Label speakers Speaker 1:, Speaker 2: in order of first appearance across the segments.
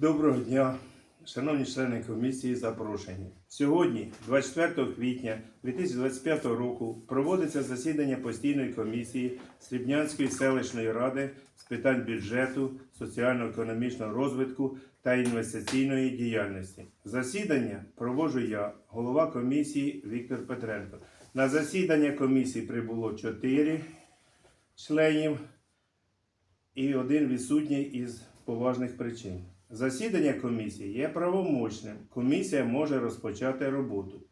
Speaker 1: Доброго дня, шановні члени комісії, запрошені. Сьогодні, 24 квітня 2025 року, проводиться засідання постійної комісії Срібнянської селищної ради з питань бюджету, соціально-економічного розвитку та інвестиційної діяльності. Засідання проводжу я, голова комісії Віктор Петренко. На засідання комісії прибуло 4 членів і один відсутній із поважних причин. Засідання комісії є правомочним. Комісія може розпочати роботу.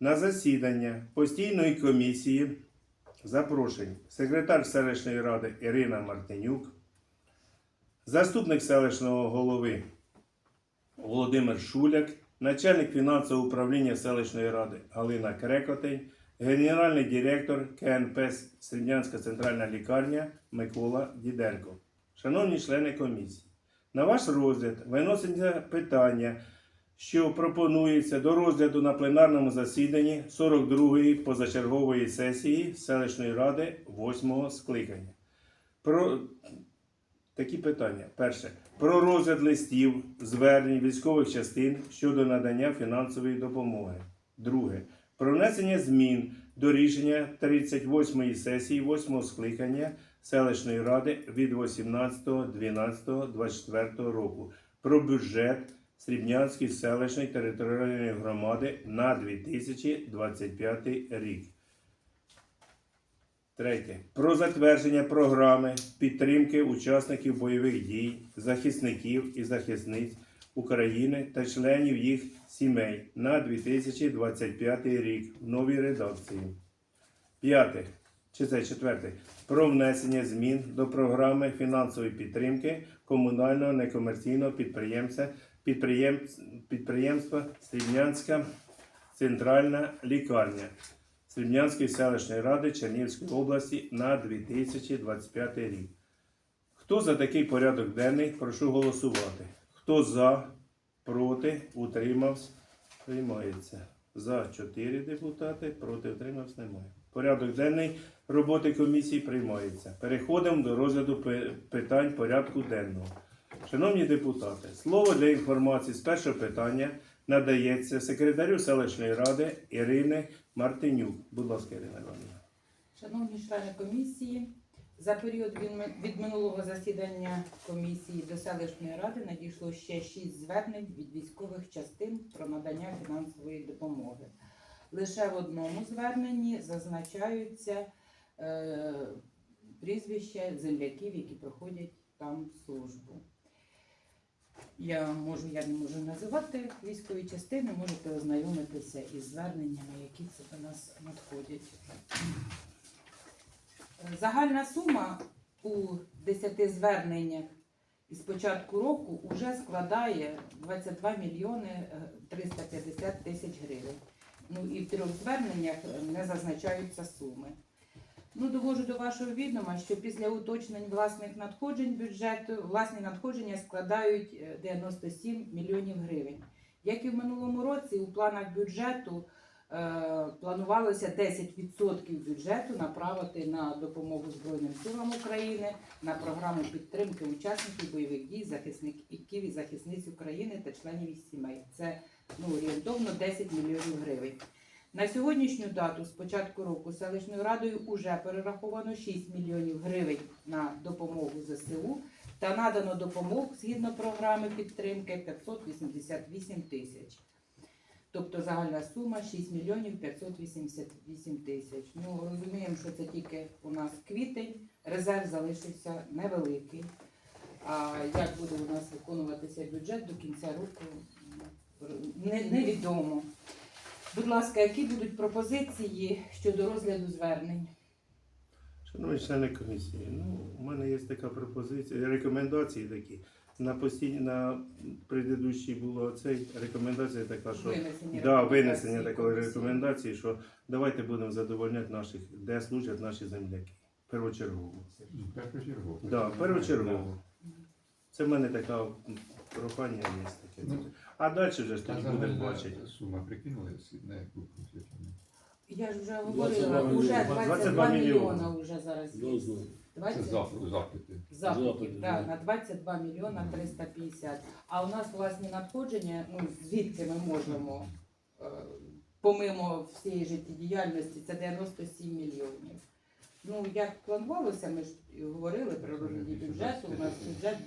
Speaker 1: На засідання постійної комісії запрошені секретар селищної ради Ірина Мартинюк, заступник селищного голови Володимир Шуляк, начальник фінансового управління селищної ради Галина Крекотень, генеральний директор КНП Срібнянська центральна лікарня Микола Діденко. Шановні члени комісії, на ваш розгляд виноситься питання, що пропонується до розгляду на пленарному засіданні 42-ї позачергової сесії селищної ради 8-го скликання. Про такі питання. Перше. Про розгляд листів, звернень військових частин щодо надання фінансової допомоги. Друге. Про внесення змін до рішення 38-ї сесії 8-го скликання селищної ради від 18.12.24 року про бюджет Срібнянської селищної територіальної громади на 2025 рік. Третє. Про затвердження програми підтримки учасників бойових дій, захисників і захисниць України та членів їх сімей на 2025 рік в новій редакції. П'яте. Чи це четверте? Про внесення змін до програми фінансової підтримки комунального некомерційного підприємця підприєм, підприємства Срібнянська центральна лікарня Срібнянської селищної ради Чернігівської області на 2025 рік. Хто за такий порядок денний, прошу голосувати. Хто за, проти, утримався, приймається. За 4 депутати, проти утримався немає. Порядок денний роботи комісії приймається. Переходимо до розгляду питань порядку денного. Шановні депутати, слово для інформації з першого питання надається секретарю селищної ради Ірини Мартинюк. Будь ласка, Ірина Івановна.
Speaker 2: Шановні члени комісії, за період від минулого засідання комісії до селищної ради надійшло ще шість звернень від військових частин про надання фінансової допомоги. Лише в одному зверненні зазначаються е, прізвища земляків, які проходять там службу. Я можу, я не можу називати військові частини, можете ознайомитися із зверненнями, які це до нас надходять. Загальна сума у 10 зверненнях із початку року вже складає 22 мільйони е, 350 тисяч гривень. Ну і в трьох зверненнях е, не зазначаються суми. Ну, довожу до вашого відома, що після уточнень власних надходжень бюджету власні надходження складають е, 97 мільйонів гривень. Як і в минулому році, у планах бюджету е, планувалося 10% бюджету направити на допомогу Збройним силам України, на програму підтримки учасників бойових дій, захисників і захисниць України та членів їх сімей. Це ну, орієнтовно 10 мільйонів гривень. На сьогоднішню дату, з початку року, селищною радою вже перераховано 6 мільйонів гривень на допомогу ЗСУ та надано допомогу згідно програми підтримки 588 тисяч. Тобто загальна сума 6 мільйонів 588 тисяч. Ну, розуміємо, що це тільки у нас квітень, резерв залишився невеликий. А як буде у нас виконуватися бюджет до кінця року, не- невідомо. Будь ласка, які будуть пропозиції щодо розгляду звернень?
Speaker 1: Шановні члени комісії, ну, у мене є така пропозиція, рекомендації такі. На постійні на предыдущій було цей рекомендація така, що
Speaker 2: Винесення
Speaker 1: да, винесення такої рекомендації, що давайте будемо задовольняти наших, де служать наші земляки. Первочергово.
Speaker 3: Першочергово.
Speaker 1: Да, первочергово. Це в мене така прохання є таке.
Speaker 3: Ну,
Speaker 1: А далі вже ж тоді будемо бачити.
Speaker 3: сума прикинули на яку конкретно?
Speaker 2: Я ж вже говорила,
Speaker 4: мільйони.
Speaker 2: уже
Speaker 1: 22
Speaker 2: 22
Speaker 1: мільйони.
Speaker 2: мільйона вже зараз є.
Speaker 4: Дозвіл.
Speaker 3: Це
Speaker 2: 20
Speaker 3: запити, запити.
Speaker 2: да,
Speaker 4: да.
Speaker 2: на 22 мільйона 350. А у нас власні надходження, ну звідки ми можемо, е, помимо всієї життєдіяльності, це 97 мільйонів. Ну, як планувалося, ми ж говорили при розгляді бюджету, у нас бюджет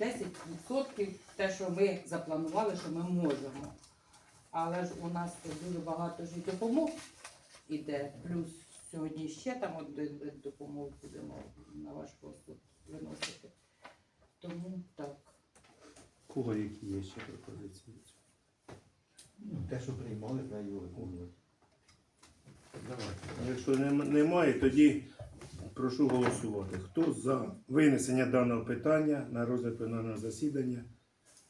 Speaker 2: 10% те, що ми запланували, що ми можемо. Але ж у нас дуже багато ж і допомог іде, плюс сьогодні ще там один вид допомог будемо на ваш розсуд виносити. Тому так.
Speaker 1: Кого які є ще пропозиції?
Speaker 5: Ну, Те, що приймали, його виконувати.
Speaker 3: Давайте.
Speaker 1: Якщо нем- немає, тоді прошу голосувати. Хто за винесення даного питання на розгляд пленарного засідання?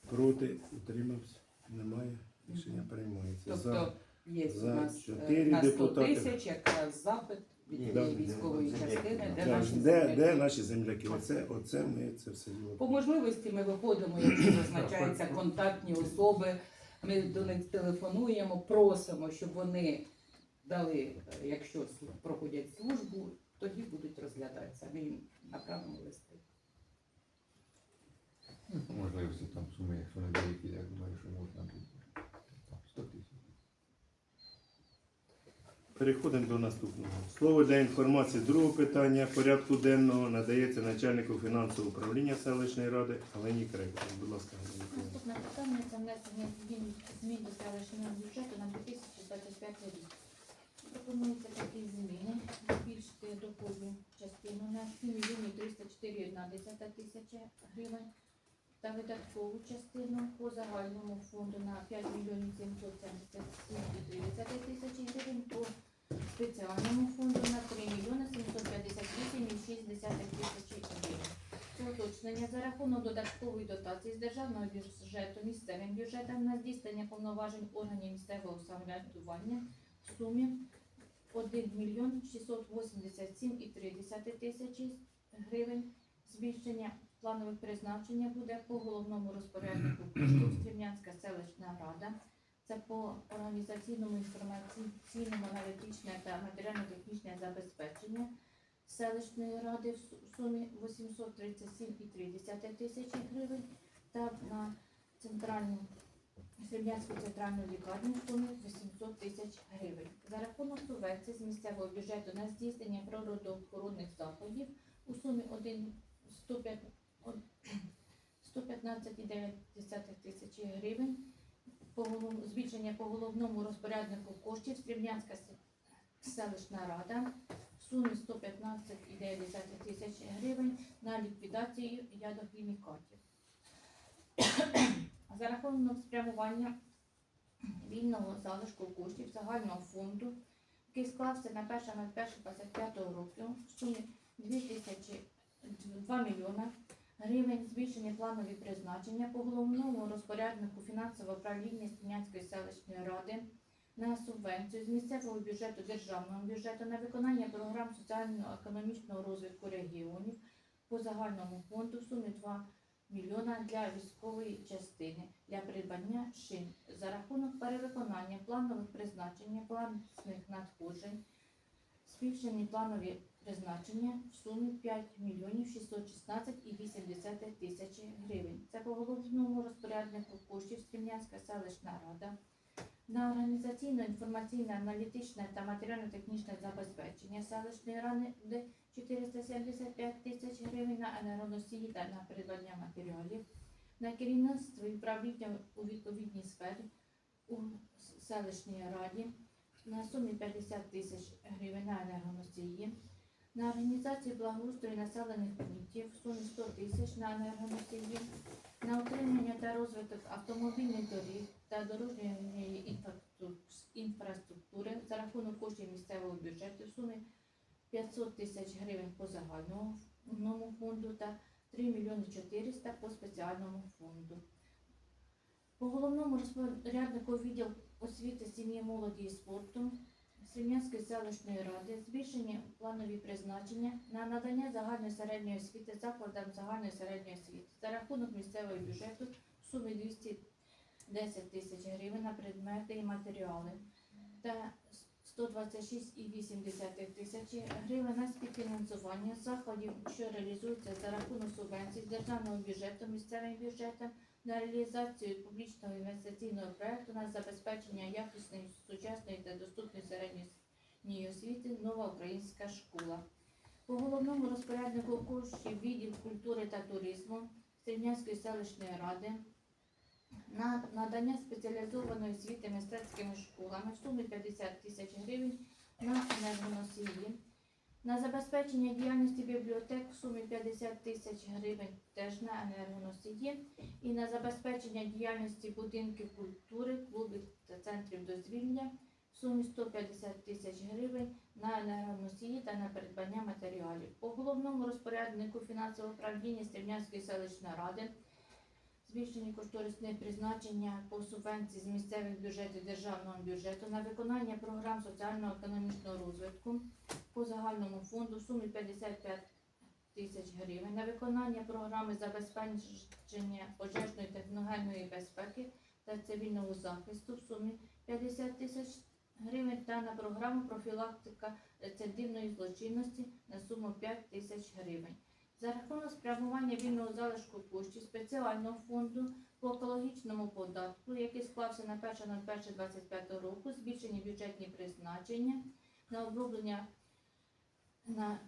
Speaker 1: Проти? Утримався? Немає. Рішення приймається. За.
Speaker 2: Тобто є
Speaker 1: за
Speaker 2: у нас е,
Speaker 1: чотири
Speaker 2: на 100
Speaker 1: депутати.
Speaker 2: тисяч якраз запит від
Speaker 5: де-
Speaker 2: військової
Speaker 5: де-
Speaker 2: частини, де
Speaker 1: Да,
Speaker 2: наші
Speaker 1: Де,
Speaker 2: земляки.
Speaker 1: де наші земляки? Оце, оце ми це все діло.
Speaker 2: По можливості ми виходимо, якщо зазначаються контактні особи, ми до них телефонуємо, просимо, щоб вони дали, е, якщо слу- проходять службу, тоді будуть розглядатися. Ми їм направимо листи.
Speaker 3: Ну, по можливості там суми, якщо не деякі, я думаю, що можна буде. Там 100 тисяч.
Speaker 1: Переходимо до наступного. Слово для інформації з другого питання порядку денного надається начальнику фінансового управління селищної ради Олені Крейко. Будь ласка, Галина Миколаївна.
Speaker 6: Наступне питання це внесення змін, змін до селищного бюджету на 2025 рік. Пропонується такі зміни, збільшити доходну частину на 7 мільйонів 304,1 тисяча гривень та видаткову частину по загальному фонду на 5 мільйонів 777,3 тисячі гривень, по спеціальному фонду на 3 мільйони 758,6 тисячі гривень. Уточнення за рахунок додаткової дотації з державного бюджету місцевим бюджетам на здійснення повноважень органів місцевого самоврядування в сумі 1 мільйон 687,3 тисячі гривень. Збільшення планових призначення буде по головному розпоряднику коштів Стрім'янська селищна рада. Це по організаційному інформаційному аналітичне та матеріально-технічне забезпечення селищної ради в су- в сумі 837,3 тисячі гривень та на центральну Срібнянську центральну лікарню в сумі 800 тисяч гривень. За рахунок субвенцій з місцевого бюджету на здійснення природоохоронних заходів у сумі 1 105 од- 115,9 тисячі гривень. Збільшення по головному розпоряднику коштів Срібнянська селищна рада в сумі 115,9 тисяч гривень на ліквідацію ядохімікатів. За рахунок спрямування вільного залишку коштів загального фонду, який склався на 1.01.25 року в сумі 2 тисячі 2 мільйона гривень, збільшені планові призначення по головному розпоряднику фінансового управління Стінянської селищної ради на субвенцію з місцевого бюджету державного бюджету на виконання програм соціально-економічного розвитку регіонів по загальному фонду в сумі 2 мільйона для військової частини для придбання шин за рахунок перевиконання планових призначення планових надходжень, збільшені планові призначення в сумі 5 мільйонів 616,8 тисячі гривень. Це по головному розпоряднику коштів Стрім'янська селищна рада на організаційно-інформаційне, аналітичне та матеріально-технічне забезпечення селищної ради 475 тисяч гривень на енергоносії та на придбання матеріалів, на керівництво і управління у відповідній сфері у селищній раді на сумі 50 тисяч гривень на енергоносії, на організацію благоустрою населених пунктів в сумі 100 тисяч на енергоносії, на утримання та розвиток автомобільних доріг та дорожньої інфраструктури за рахунок коштів місцевого бюджету в сумі 500 тисяч гривень по загальному фонду та 3 мільйони 400 по спеціальному фонду. По головному розпоряднику відділ освіти, сім'ї, молоді і спорту Срібнянської селищної ради збільшення планові призначення на надання загальної середньої освіти закладам загальної середньої освіти за рахунок місцевого бюджету в сумі 210 тисяч гривень на предмети і матеріали та 126,8 тисячі гривень на співфінансування заходів, що реалізуються за рахунок субвенцій державного бюджету, місцевим бюджетом на реалізацію публічного інвестиційного проекту на забезпечення якісної, сучасної та доступної середньої освіти Нова українська школа. По головному розпоряднику коштів відділ культури та туризму Стрільнянської селищної ради на надання спеціалізованої освіти мистецькими школами в сумі 50 тисяч гривень на енергоносії. На забезпечення діяльності бібліотек в сумі 50 тисяч гривень теж на енергоносії. І на забезпечення діяльності будинків культури, клубів та центрів дозвілля в сумі 150 тисяч гривень на енергоносії та на придбання матеріалів. По головному розпоряднику фінансового управління Стрільнянської селищної ради збільшені кошторисне призначення по субвенції з місцевих бюджетів державного бюджету на виконання програм соціально-економічного розвитку по загальному фонду в сумі 55 тисяч гривень, на виконання програми забезпечення пожежної техногенної безпеки та цивільного захисту в сумі 50 тисяч гривень та на програму профілактика рецидивної злочинності на суму 5 тисяч гривень. За рахунок спрямування вільного залишку коштів спеціального фонду по екологічному податку, який склався на 1.01.25 року, збільшені бюджетні призначення на оброблення на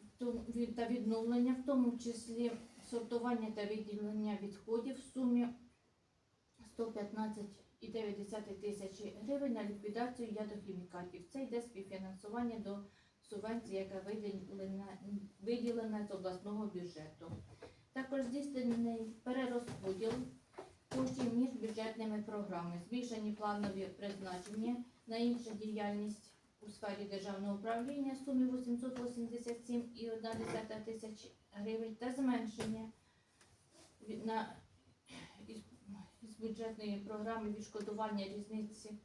Speaker 6: та відновлення, в тому числі сортування та відділення відходів в сумі 115,9 тисячі гривень на ліквідацію ядохімікатів. Це йде співфінансування до субвенції, яка виділена, виділена з обласного бюджету. Також здійснений перерозподіл коштів між бюджетними програмами, збільшені планові призначення на іншу діяльність у сфері державного управління в сумі 887,1 тисяч гривень та зменшення на із, із бюджетної програми відшкодування різниці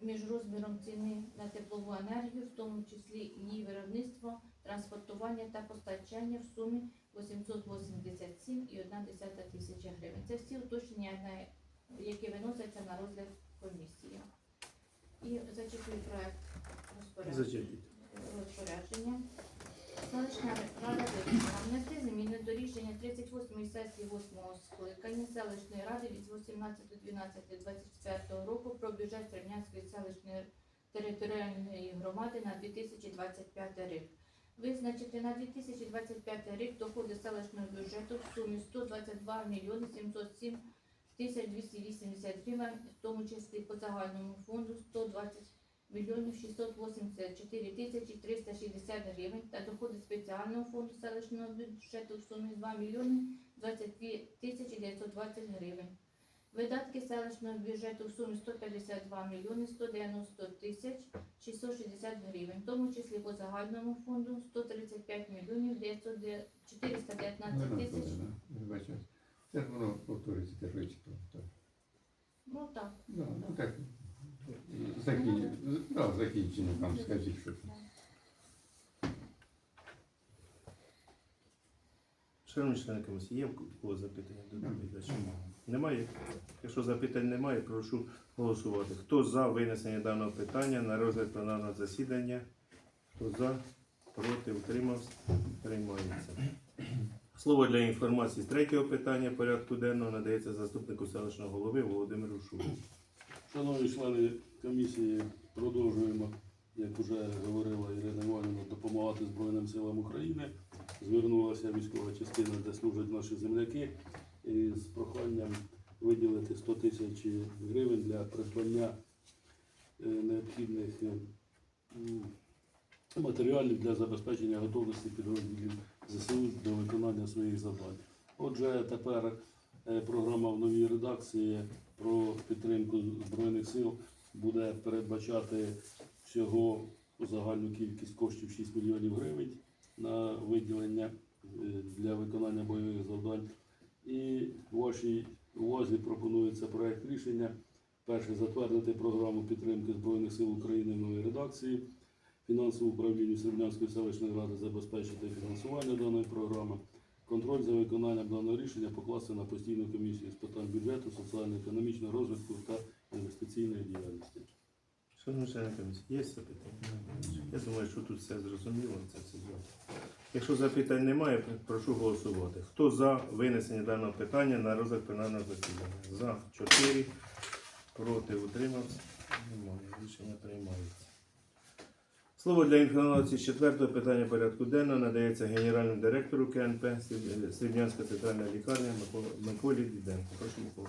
Speaker 6: між розміром ціни на теплову енергію, в тому числі її виробництво, транспортування та постачання в сумі 887,1 тисяча гривень. Це всі уточнення, які виносяться на розгляд комісії. І зачитую проект розпорядження. Селищна рада вирішила внести зміни до рішення 38-ї сесії 8-го скликання селищної ради від 18.12.24 року про бюджет Сернянської селищної територіальної громади на 2025 рік. Визначити на 2025 рік доходи селищного бюджету в сумі 122 мільйони 707 тисяч 280 гривень, в тому числі по загальному фонду 120 мільйонів 684 тисячі 360 гривень та доходи спеціального фонду селищного бюджету в сумі 2 мільйони 22 тисячі 920 гривень. Видатки селищного бюджету в сумі 152 мільйони 190 тисяч 660 гривень, в тому числі по загальному фонду 135 мільйонів 900 де- 419
Speaker 3: Ну,
Speaker 6: тисяч.
Speaker 3: ну, ну. Це воно повторюється, те, що я читав.
Speaker 6: Ну так.
Speaker 3: Да, ну так. Закінчення, да, закінчення там скажіть, що це.
Speaker 1: Шановні члени комісії, є в кого запитання до доповідача? Немає? Якщо запитань немає, прошу голосувати. Хто за винесення даного питання на розгляд пленарного засідання? Хто за, проти, утримався, приймається. Слово для інформації з третього питання порядку денного надається заступнику селищного голови Володимиру Шуру.
Speaker 4: Шановні члени комісії, продовжуємо, як вже говорила Ірина Іванівна, допомагати Збройним силам України. Звернулася військова частина, де служать наші земляки, з проханням виділити 100 тисяч гривень для придбання е, необхідних е, матеріалів для забезпечення готовності підрозділів ЗСУ до виконання своїх завдань. Отже, тепер е, програма в новій редакції про підтримку Збройних сил буде передбачати всього загальну кількість коштів 6 мільйонів гривень на виділення е, для виконання бойових завдань. І вашій увазі пропонується проект рішення. Перше затвердити програму підтримки Збройних сил України в новій редакції. Фінансове управління Сербнянської селищної ради забезпечити фінансування даної програми. Контроль за виконанням даного рішення покласти на постійну комісію з питань бюджету, соціально-економічного розвитку та інвестиційної діяльності.
Speaker 1: Шановні члени комісії, є запитання? Я думаю, що тут все зрозуміло. Це все. Якщо запитань немає, прошу голосувати. Хто за винесення даного питання на розгляд пленарного засідання? За 4, проти утримався. Немає. Рішення приймається. Слово для інформації з четвертого питання порядку денного надається генеральному директору КНП Сріб- Срібнянська центральна лікарня Миколі Діденко. Прошу Микола.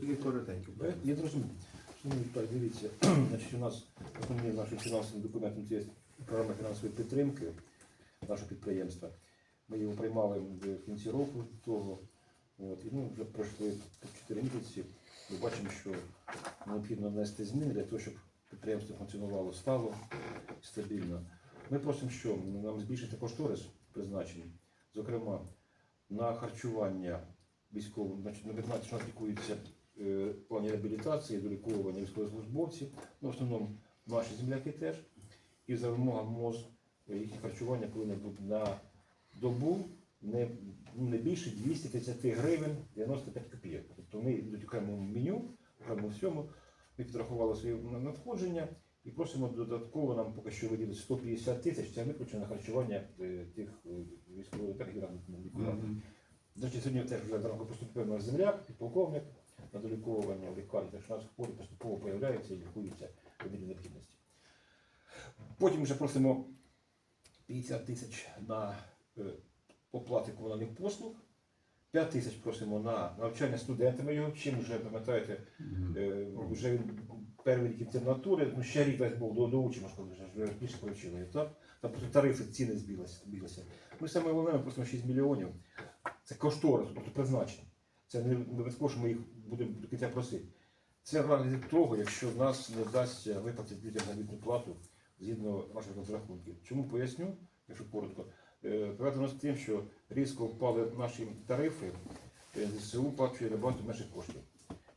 Speaker 1: Тільки коротенько.
Speaker 7: я- зрозумів. Дивіться, значить, у нас основним нашим фінансовим документом це є програма фінансової підтримки нашого підприємства. Ми його приймали в кінці року того. От, і ну, вже пройшли 4 місяці. Ми бачимо, що необхідно внести зміни для того, щоб підприємство функціонувало стало стабільно. Ми просимо, що нам збільшити кошторис призначений, зокрема, на харчування військовим, значить, на 15 що лікуються е, плані реабілітації, доліковування військовослужбовців, ну, в основному наші земляки теж. І за вимогами МОЗ е, їхнє харчування повинно бути на добу не, ну, не більше 230 гривень 95 копійок. Тобто ми окремому меню, окремому всьому, ми підрахували свої надходження і просимо додатково нам поки що виділити 150 тисяч, це виключно на харчування е, тих е, військових так, лікувати. Значить, сьогодні теж вже зранку поступив наш земляк, підполковник на доліковування в лікарні, так що у нас хворі поступово появляються і лікуються в мірі необхідності. Потім вже просимо 50 тисяч на е, оплати комунальних послуг, 5 тисяч просимо на навчання студентами його, чим вже пам'ятаєте, е, вже він перший рік інтернатури, ну ще рік дасть Бог до- доучимо, коли вже вже більше повчили. Там просто тарифи, ціни збілися. Ми саме головне, просимо 6 мільйонів. Це кошторис, тобто призначення. Це не обов'язково, що ми їх будемо до кінця просити. Це в разі того, якщо нас не вдасться виплатити людям заробітну плату згідно наших розрахунків. Чому поясню, якщо коротко, пов'язано з тим, що різко впали наші тарифи, е, ЗСУ плачує набагато менше коштів.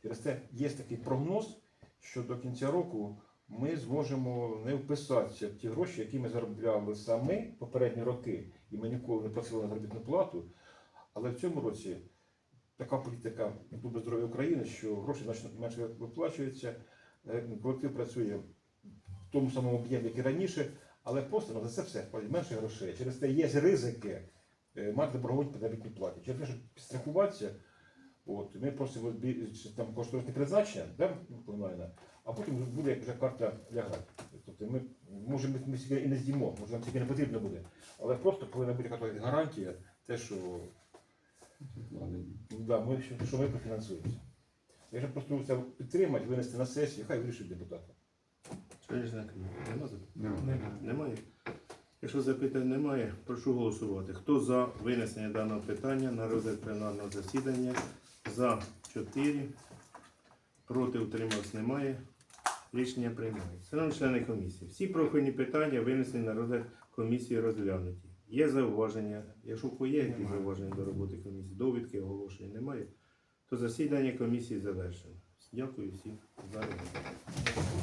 Speaker 7: Через те є такий прогноз, що до кінця року ми зможемо не вписатися в ті гроші, які ми заробляли самі попередні роки, і ми ніколи не платили на заробітну плату. Але в цьому році така політика Клубу здоров'я України, що гроші значно менше виплачуються, е, колектив працює в тому самому об'ємі, як і раніше, але просто ну, за це все менше грошей. Через те є ризики е, мати по заробітній платі. Через те, щоб підстрахуватися, от, ми просимо там кошторисне призначення, да, комунальне, а потім буде вже карта лягати. Тобто ми, може, ми, і не здімо, може нам тільки не потрібно буде. Але просто повинна бути якась гарантія, те, що Да, ми, що, ми профінансуємося. Я ж просто це підтримати, винести на сесію, хай вирішують депутати.
Speaker 1: Шановні члени нема запитань?
Speaker 3: Нема.
Speaker 1: Немає. Якщо запитань немає, прошу голосувати. Хто за винесення даного питання на розгляд пленарного засідання? За 4. Проти утримався немає. Рішення приймається. Шановні члени комісії, всі профільні питання винесені на розгляд комісії розглянуті. Є зауваження, якщо є якісь зауваження до роботи комісії, довідки, оголошення немає, то засідання комісії завершено. Дякую всім за роботу.